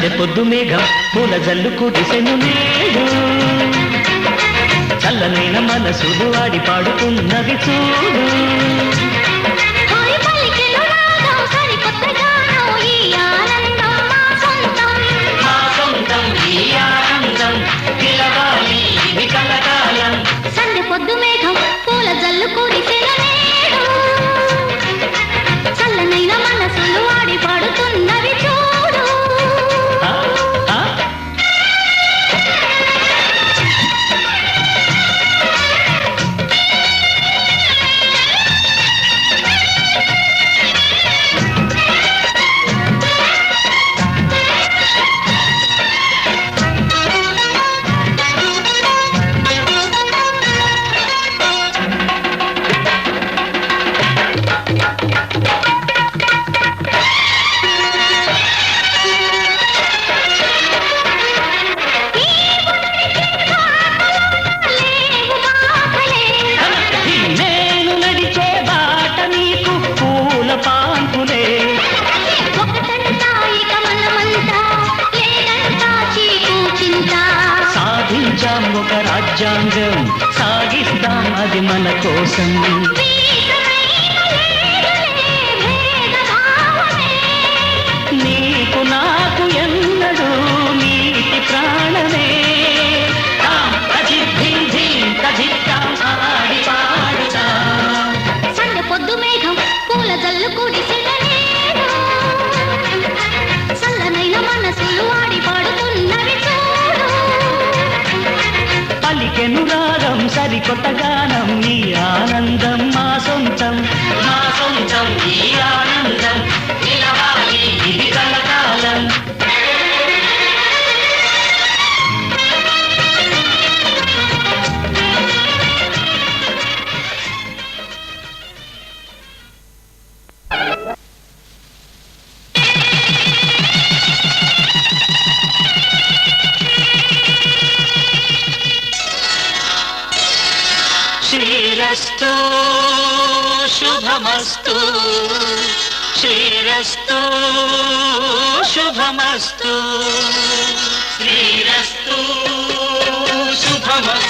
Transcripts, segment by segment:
చల్లె పొద్దు మేఘం పూల జల్లు కురిసెను నేడు. చల్లనైన మనసు వాడి పాడుతున్నది చూడు. పొద్దు మేఘం పూల జల్లు కూడి రాజ్యాంగం సాగిస్తాం అది మన కోసం. కొత్తగా నమ్మి శుభమస్తు శుభమస్తు క్షీరస్తు శుభమస్తు. శ్రీరస్తు శుభమస్తు.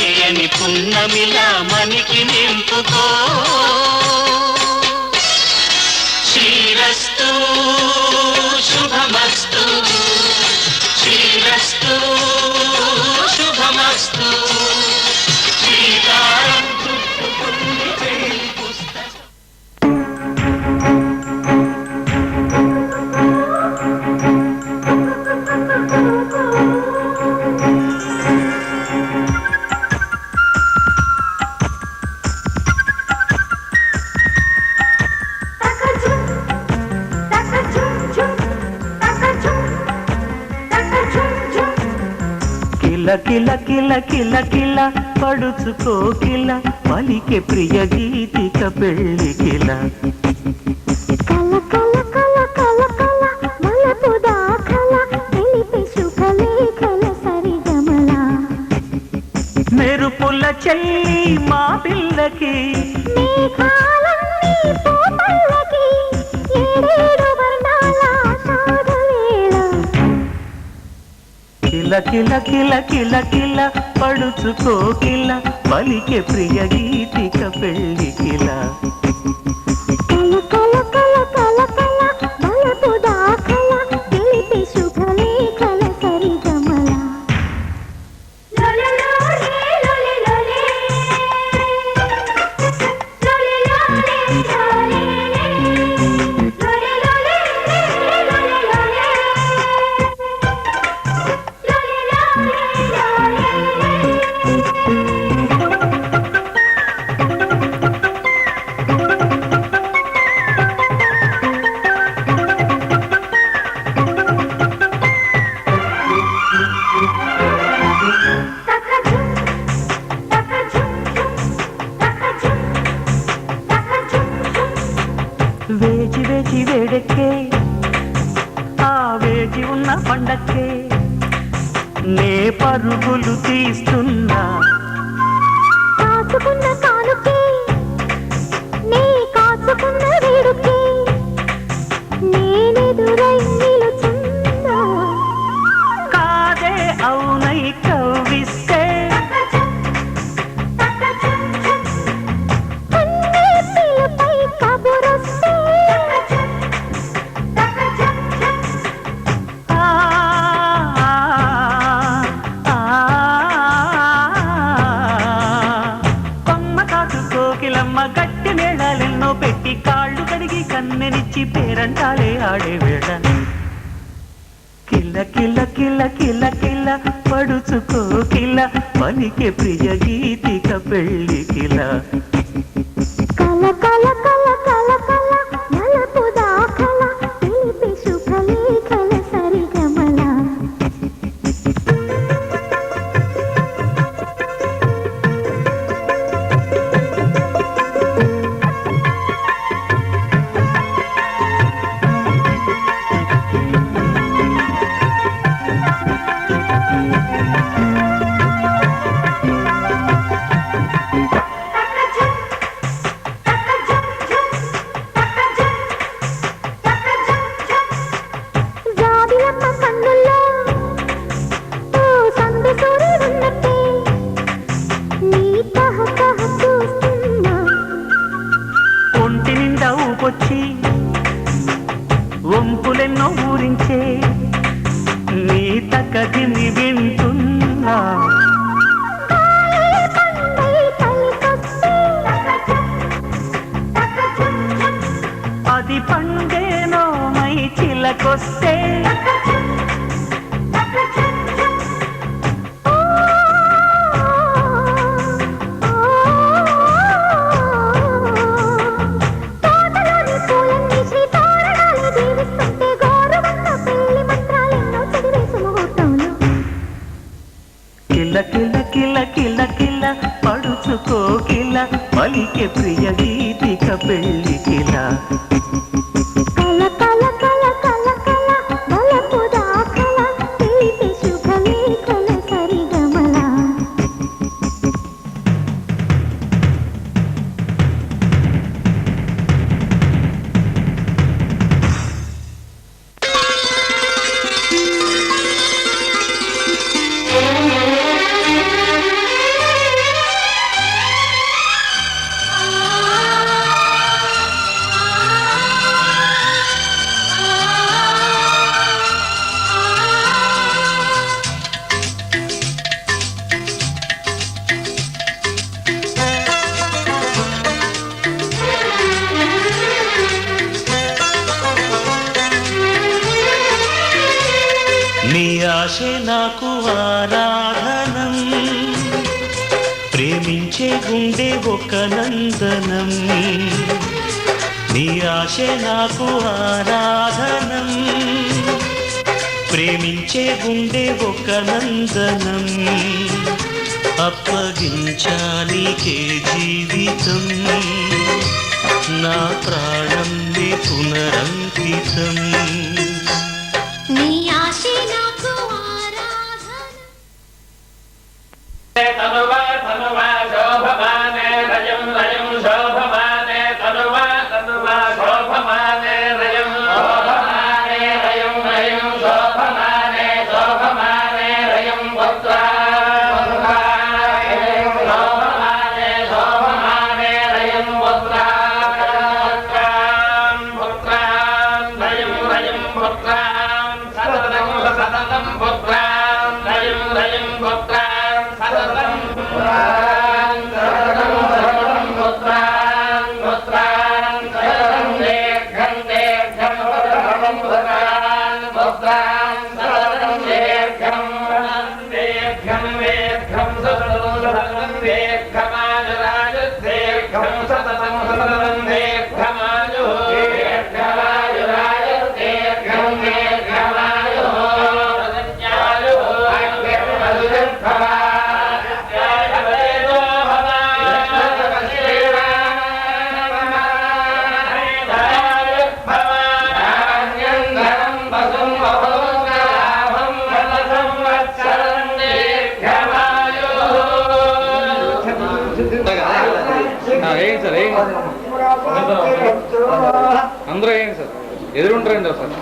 చేయని పున్నమిలా మనికి నింపుకో. శ్రీరస్తు శుభమస్తు. శ్రీరస్తు శుభమస్తు. కిల కిల పడుచుకో కిల పలికే ప్రియ గీతిక పెళ్ళి కిల. మెరుపుల చెల్లి మా పిల్లకి కిల కిల కిల కిల పడుచుకోకిల పలికే ప్రియ గీతిక పెళ్ళికిలా కన్నెనిచ్చి పేరంటాలే ఆడే వేళ. కిల్ల కిల్ల కిల్ల కిల్ల కిల్ల పడుచుకో కిల్ల. పనికి ప్రియ గీతిక పెళ్ళి కిల్ల. అది పండేనో మై చిలకొస్తే ప్రియ గీతిక పెళ్ళికిలా. ఇచ్చే గుండె ఒక నందనం. నీ ఆశ నాకు ఆరాధనం. ప్రేమించే గుండే ఒక నందనం. అప్పగించాలి కే జీవితం. నా ప్రాణం పునరంకితం. నీ ఆశ నాకు ఆరా Bhagavan వేయండి సార్? వేయండి అందరూ వేయండి సార్? ఎదురుంటారండి సార్?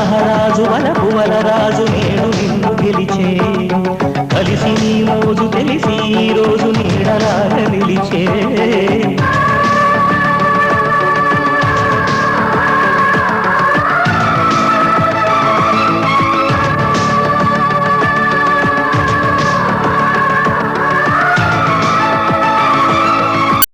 మహారాజు వలపు వలరాజు నేను నిన్ను గెలిచే